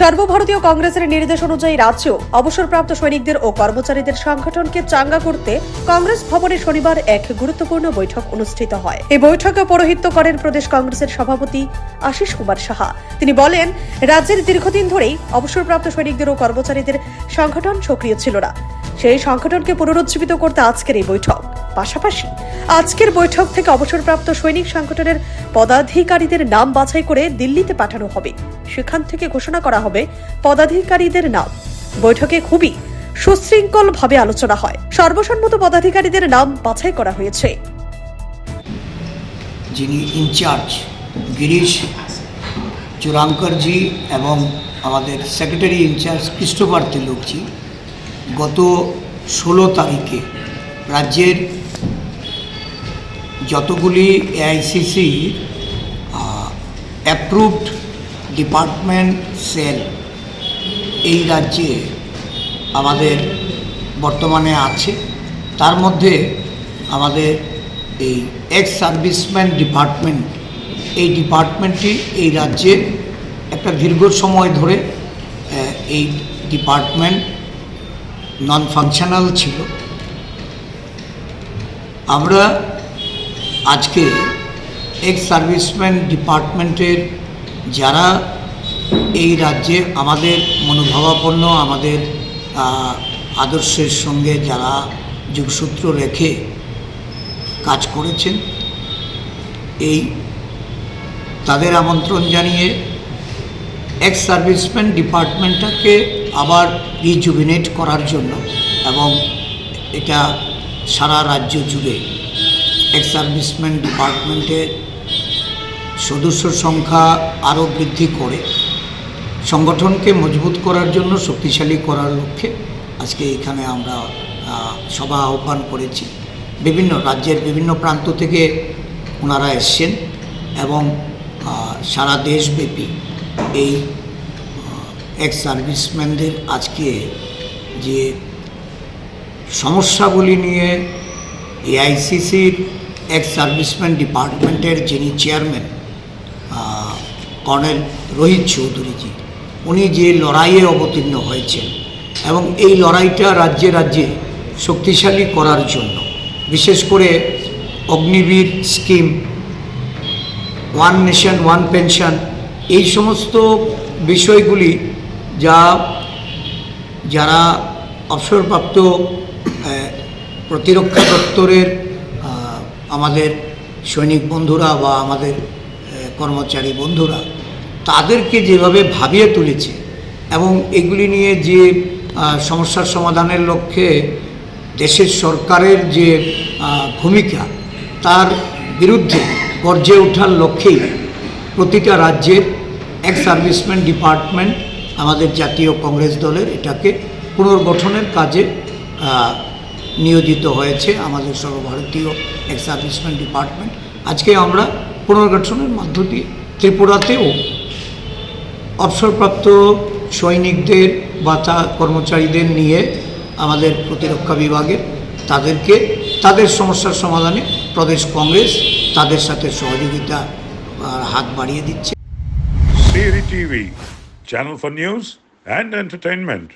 সর্বভারতীয় কংগ্রেসের নির্দেশ অনুযায়ী রাজ্য অবসরপ্রাপ্ত সৈনিকদের ও কর্মচারীদের সংগঠনকে চাঙ্গা করতে কংগ্রেস ভবনে শনিবার এক গুরুত্বপূর্ণ বৈঠক অনুষ্ঠিত হয়। এই বৈঠকে পৌরোহিত্য করেন প্রদেশ কংগ্রেসের সভাপতি আশিস কুমার সাহা। তিনি বলেন, রাজ্যের দীর্ঘদিন ধরেই অবসরপ্রাপ্ত সৈনিকদের ও কর্মচারীদের সংগঠন সক্রিয় ছিল না। সেই সংগঠনকে পুনরুজ্জীবিত করতে আজকের এই বৈঠক। পাশাপাশি আজকের বৈঠক থেকে অবসরপ্রাপ্ত সৈনিক সংগঠনের পদাধিকারীদের নাম বাছাই করে দিল্লিতে পাঠানো হবে। সেখান থেকে ঘোষণা করা হবে পদাধিকারীদের নাম। বৈঠকে খুবই সুশৃঙ্খল ভাবে আলোচনা হয়। সর্বসম্মত পদাধিকারীদের নাম বাছাই করা হয়েছে। যিনি ইনচার্জ গিরিশ চুরাঙ্করজি এবং আমাদের সেক্রেটারি ইনচার্জ ক্রিস্টোফার তিলকজি গত ষোলো তারিখে রাজ্যের যতগুলি এআইসিসি অ্যাপ্রুভড ডিপার্টমেন্ট সেল এই রাজ্যে আমাদের বর্তমানে আছে। তার মধ্যে আমাদের এই এক্স সার্ভিসম্যান ডিপার্টমেন্ট এই ডিপার্টমেন্টটি এই রাজ্যে একটা দীর্ঘ সময় ধরে এই ডিপার্টমেন্ট নন ফাংশনাল ছিল। আমরা আজকে এক্স সার্ভিসম্যান ডিপার্টমেন্টের যারা এই রাজ্যে আমাদের মনোভাবাপন্ন, আমাদের আদর্শের সঙ্গে যারা যোগসূত্র রেখে কাজ করেছেন, এই তাদের আমন্ত্রণ জানিয়ে এক্স সার্ভিসম্যান ডিপার্টমেন্টটাকে আবার রিজুভিনেট করার জন্য এবং এটা সারা রাজ্য জুড়ে এক্স সার্ভিসম্যান ডিপার্টমেন্টের সদস্য সংখ্যা আরও বৃদ্ধি করে সংগঠনকে মজবুত করার জন্য শক্তিশালী করার লক্ষ্যে আজকে এখানে আমরা সভা আহ্বান করেছি। বিভিন্ন রাজ্যের বিভিন্ন প্রান্ত থেকে ওনারা এসছেন এবং সারা দেশব্যাপী এই এক্স সার্ভিসম্যানদের আজকে যে সমস্যাগুলি নিয়ে এআইসিসির এক্স সার্ভিসম্যান ডিপার্টমেন্টের যিনি চেয়ারম্যান কর্নেল রোহিত চৌধুরীজি, উনি যে লড়াইয়ে অবতীর্ণ হয়েছেন এবং এই লড়াইটা রাজ্যে রাজ্যে শক্তিশালী করার জন্য, বিশেষ করে Agniveer scheme, one nation, one pension, এই সমস্ত বিষয়গুলি যা যারা অবসরপ্রাপ্ত প্রতিরক্ষা দপ্তরের আমাদের সৈনিক বন্ধুরা বা আমাদের কর্মচারী বন্ধুরা, তাদেরকে যেভাবে ভাবিয়ে তুলেছে এবং এগুলি নিয়ে যে সমস্যার সমাধানের লক্ষ্যে দেশের সরকারের যে ভূমিকা, তার বিরুদ্ধে গর্জে ওঠার লক্ষ্যেই প্রতিটা রাজ্যের এক সার্ভিসম্যান ডিপার্টমেন্ট আমাদের জাতীয় কংগ্রেস দলের এটাকে পুনর্গঠনের কাজে নিয়োজিত হয়েছে আমাদের সর্বভারতীয় এক সার্ভিসম্যান ডিপার্টমেন্ট আজকে আমরা পুনর্গঠনের মধ্য দিয়ে ত্রিপুরাতেও অবসরপ্রাপ্ত সৈনিকদের বা তা কর্মচারীদের নিয়ে আমাদের প্রতিরক্ষা বিভাগের তাদেরকে তাদের সমস্যার সমাধানে প্রদেশ কংগ্রেস তাদের সাথে সহযোগিতা হাত বাড়িয়ে দিচ্ছে TV, channel for news and entertainment.